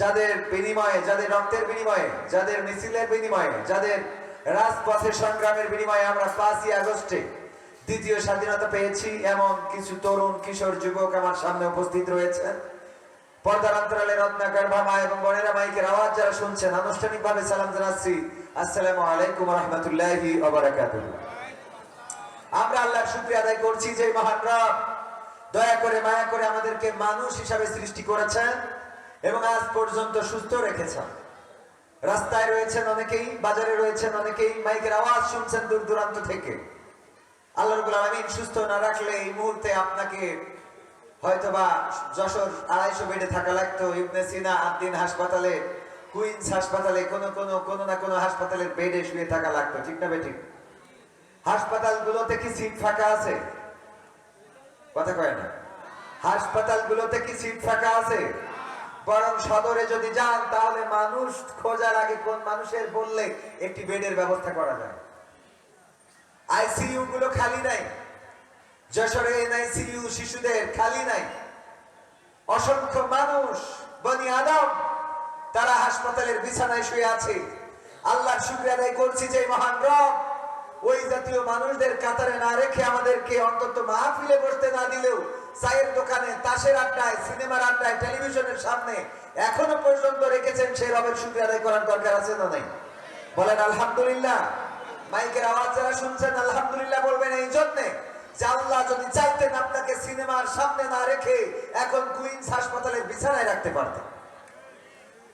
যাদের বিনিময়ে, যাদের রক্তের বিনিময়ে, যাদের মিছিলের বিনিময়ে, যাদের রাজপথে সংগ্রামের বিনিময়ে আমরা পাঁচই আগস্টে দ্বিতীয় স্বাধীনতা পেয়েছি, এমন কিছু তরুণ, কিশোর, যুবক আমার সামনে উপস্থিত অন্তরালে রত্নাকর ভামা এবং বনেরা মাইকের আওয়াজ যারা শুনছেন, আনুষ্ঠানিকভাবে সালাম জানাচ্ছি। আসসালামু আলাইকুম রহমতুল্লাহি আমরা আল্লাহর শুকরিয়া আদায় করছি যে মহান রব দয়া করে, মায়া করে আমাদেরকে মানুষ হিসাবে সৃষ্টি করেছেন। এবং আজ পর্যন্ত সুস্থ রেখেছেন রাস্তায় রয়েছেন অনেকেই, বাজারে রয়েছেন অনেকেই, মাইকের আওয়াজ শুনছেন দূর দূরান্ত থেকে। আল্লাহ রবুল আলমিন সুস্থ না রাখলে এই মুহূর্তে আপনাকে হয়তোবা যশোর আড়াইশো বেডে থাকা লাগতো, ইবনে সিনা আদ্দিন হাসপাতালে, কুইন্স হাসপাতালে, কোনো কোনো কোনো না কোনো হাসপাতালের বেডে শুয়ে থাকা লাগতো, ঠিক না বেঠিক? হাসপাতালগুলোতে কি সিট ফাঁকা আছে? কথা কয় না। হাসপাতালগুলোতে কি সিট ফাঁকা আছে? বরং সদরে যদি যান, তাহলে মানুষ খোঁজার আগে কোন মানুষের বললে একটি বেডের ব্যবস্থা করা যায়। আইসিইউ গুলো খালি নাই। যশোরে এনআইসিইউ শিশুদের খালি নাই। অসংখ্য মানুষ, বনি আদম, তারা হাসপাতালের বিছানায় শুয়ে আছে। আল্লাহর শুক্রিয়া করছি যে মহান রব ওই জাতীয় মানুষদের কাতারে না রেখে আমাদেরকে অন্তত মাহফিলে বসতে না দিলেও চায়ের দোকানে, তাসের আড্ডায়, সিনেমার আড্ডায়, টেলিভিশনের সামনে এখনও পর্যন্ত রেখেছেন সেই রবের শুক্রিয়া আদায় করার দরকার আছে না নাই? বলেন, আলহামদুলিল্লাহ। মাইকের আওয়াজ যারা শুনছেন, আলহামদুলিল্লাহ বলবেন এই জন্যে আল্লাহ যদি চাইতেন আপনাকে সিনেমার সামনে না রেখে এখন কুইন্স বিছানায় রাখতে পারতেন।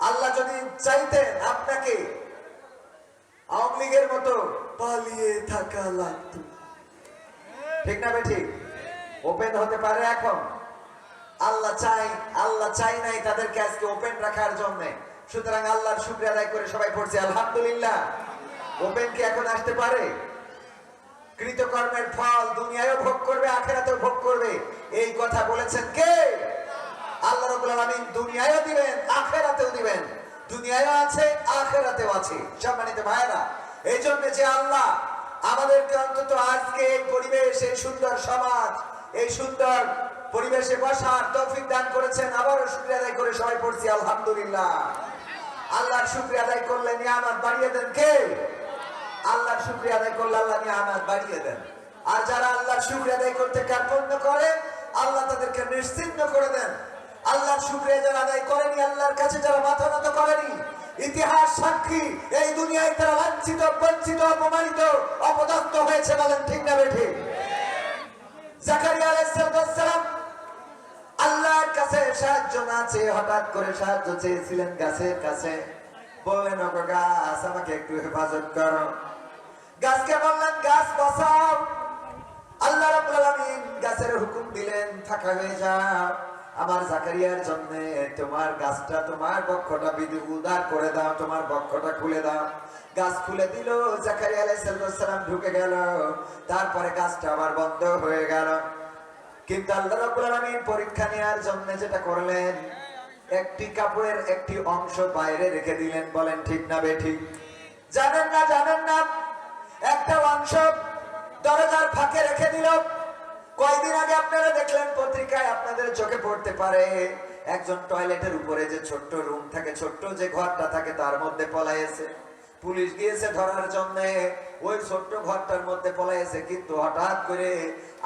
আল্লাহ যদি চাইতেন আপনাকে আওয়ামী লীগের মতো পালিয়ে থাকা লাগতো। ঠিক না ঠিক? ওপেন হতে পারে এখন। আল্লাহ চাই আল্লাহ চাই নাই তাদেরকে আজকে ওপেন রাখার জন্য। সুতরাং আল্লাহর শুক্রিয়া আদায় করে সবাই পড়ছে, আলহামদুলিল্লাহ। ওপেন কি এখন আসতে পারে? কৃতকর্মের ফল দুনিয়ায়ও ভোগ করবে, আখেরাতেও ভোগ করবে। এই কথা বলেছেন কে? আল্লাহ রাব্বুল আলামিন দুনিয়ায়ও দিবেন, আখেরাতেও দিবেন। দুনিয়ায়ও আছে, আখেরাতেও আছে। সম্মানিত ভাইরা এই জন্য যে আল্লাহ আমাদেরকে অন্তত আজকে এই পরিবেশ, এই সুন্দর সমাজ এই সুন্দর পরিবেশে বসার তৌফিক দান করেছেন। আবারও শুক্রিয়া আদায় করে সবাই পড়ছি, আলহামদুলিল্লাহ। আল্লাহর শুক্রিয়া আদায় করলে নিয়ামত বাড়িয়ে দেন কে? আল্লাহর শুক্রিয়া আদায় করলে আল্লাহ নিয়ে নিয়ামত বাড়িয়ে দেন। আর যারা আল্লাহর শুক্রিয়া আদায় করতে কার্পণ্য করে, আল্লাহ তাদেরকে নিশ্চিন্ন করে দেন। আল্লাহর শুক্রিয়া যারা আদায় করেনি, আল্লাহর কাছে যারা মাথা নত করেনি, ইতিহাস সাক্ষী, এই দুনিয়ায় তারা লাঞ্ছিত, বঞ্চিত, অপমানিত, অপদস্থ হয়েছে বলেন ঠিক না বেঠে আল্লাহর কাছে সাহায্য হঠাৎ করে সাহায্য গাছের কাছে। একটু করো। গাছকে গাছ আল্লাহ গাছের হুকুম দিলেন, থাকা হয়ে যাও। আমার জাকারিয়ার জন্য তোমার গাছটা তোমার বক্ষটা বিধি উদার করে দাও, তোমার বক্ষটা খুলে দাও। গাছ খুলে দিল, জাকারিয়া আলাইহিস সালাম ঢুকে গেল। তারপরে গাছটা আবার বন্ধ হয়ে গেল। কিন্তু আল্লাহ রাব্বুল পরীক্ষা নেওয়ার জন্য যেটা করলেন, একটি কাপড়ের একটি অংশ বাইরে রেখে দিলেন। বলেন, ঠিক না বে, ঠিক? জানেন না জানেন না? একটা অংশ দরজার ফাঁকে রেখে দিল। কয়দিন আগে আপনারা দেখলেন পত্রিকায় আপনাদের চোখে পড়তে পারে, একজন টয়লেটের উপরে যে ছোট্ট রুম থাকে, ছোট্ট যে ঘরটা থাকে, তার মধ্যে পলাইছে। পুলিশ গিয়েছে ধরার জন্য। ওই ছোট্ট ঘরটার মধ্যে পলাইছে, কিন্তু হঠাৎ করে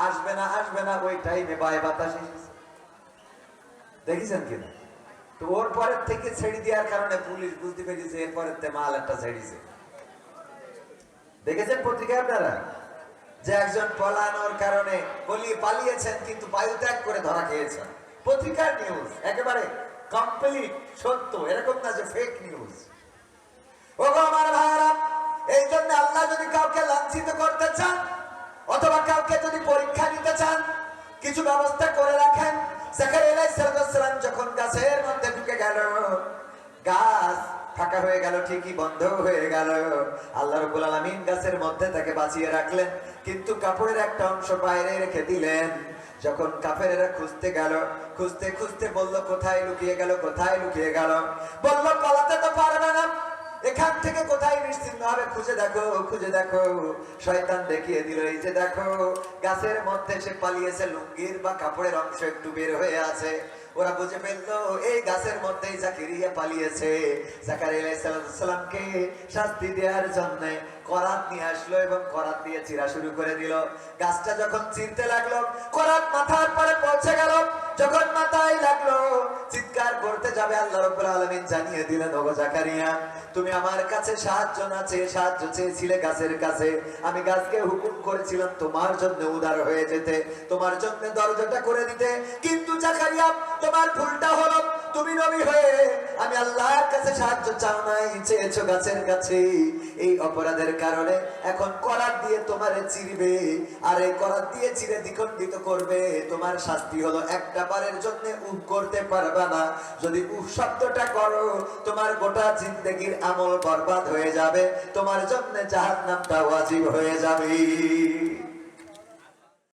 আসবে না আসবে না, ওই টাইমে বায় বাতাস এসেছে। দেখেছেন কিনা? তো ওর পরের থেকে ছেড়ে দেওয়ার কারণে পুলিশ বুঝতে পেরেছে এরপরের তে মাল একটা ছেড়েছে। দেখেছেন পত্রিকায় আপনারা? যে একজন পলানোর কারণে বলি পালিয়েছেন, কিন্তু বায়ু ত্যাগ করে ধরা খেয়েছেন। পত্রিকার নিউজ একেবারে কমপ্লিট সত্য, এরকম না যে ফেক নিউজ ওগো আমার ভাইরা এই জন্য আল্লাহ যদি কাউকে লাঞ্ছিত করতে চান, অথবা কাউকে যদি পরীক্ষা নিতে চান, কিছু ব্যবস্থা করে রাখেন। আলাইহিস সালাম যখন গাছের মধ্যে ঢুকে গেল, গাছ ফাঁকা হয়ে গেল, ঠিকই বন্ধ হয়ে গেল। আল্লাহ রাব্বুল আলামিন মধ্যে তাকে বাঁচিয়ে রাখলেন, কিন্তু কাপড়ের একটা অংশ বাইরে রেখে দিলেন। যখন কাফেরেরা খুঁজতে গেল, খুঁজতে খুঁজতে বলল, কোথায় লুকিয়ে গেল, কোথায় লুকিয়ে গেল? বলল, পালাতে তো পারবে না। এখান থেকে কোথায় নিশ্চিন্ন হবে? খুঁজে দেখো খুঁজে দেখো। শয়তান দেখিয়ে দিল, এই যে দেখো, গাছের মধ্যে সে পালিয়েছে, লুঙ্গির বা কাপড়ের অংশ একটু বের হয়ে আছে। ওরা বুঝে ফেলল, এই গাছের মধ্যেই জাকিরিয়া পালিয়েছে। শাস্তি দেওয়ার জন্য করাত নিয়ে আসলো এবং করাত দিয়ে চিরা শুরু করে দিল। গাছটা যখন চিরতে লাগল, করাত মাথার যাবে আল্লাহ রাব্বুল আলামিন জানিয়ে দিলেন, ওগো জাকারিয়া, তুমি আমার কাছে সাহায্য না চেয়ে সাহায্য চেয়েছিলে গাছের কাছে। আমি গাছকে হুকুম করেছিলাম তোমার জন্য উদার হয়ে যেতে, তোমার জন্য দরজাটা করে দিতে। কিন্তু জাকারিয়া, তোমার ভুলটা হলো, তুমি নবী হয়ে আমি আল্লাহর কাছে সাহায্য চাও নাই, চেয়েছো গাছের কাছে। এই অপরাধের কারণে এখন করার দিয়ে তোমারে চিরবে, আর এই করার দিয়ে চিরে দ্বিখণ্ডিত করবে। তোমার শাস্তি হলো একটা বারের জন্য উহ করতে পারবে না। যদি উহ, শব্দটা করো। তোমার গোটা জিন্দগির আমল বরবাদ হয়ে যাবে। তোমার জন্য জাহান্নামটা ওয়াজিব হয়ে যাবে।